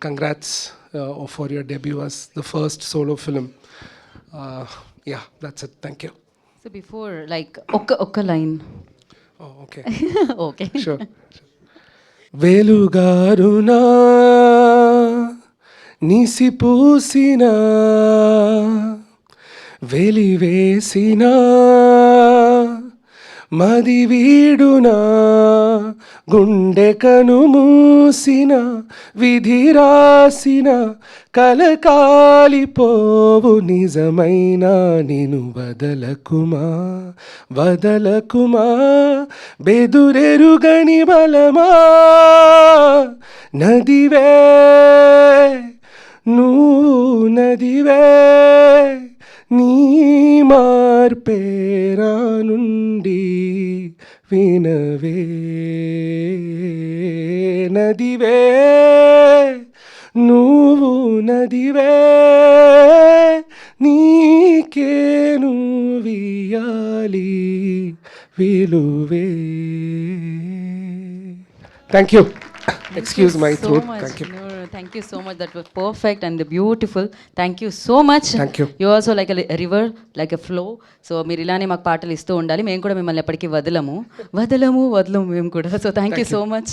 congrats uh, for your debut as the first solo film. Uh, yeah, that's it. Thank you. So before like ఒక్క ఒక్క line Oh, okay. Okay sure. వెలుగారునా నిసిపూసిన వెలివేసిన మది వీడునా? గుండె కను మూసిన విధి రాసిన కలకాలిపోవు నిజమైన నిను వదలకుమా? వదలకుమా? బెదురెరుగని బలమా? నదివే నువ్వు నదివే నీ మార్పేరానున్న వినవే నదివే నువ్వు నదివే నీకేను వియాలి విలువే thank you excuse my throat thank you thank you so much that was perfect and beautiful thank you so much Thank you. You also like river like a flow so మీరు ఇలానే మాకు పాటలు ఇస్తూ ఉండాలి. మేము కూడా మిమ్మల్ని ఎప్పటికీ వదలము. వదలము వదలము మేము కూడా. So thank you so much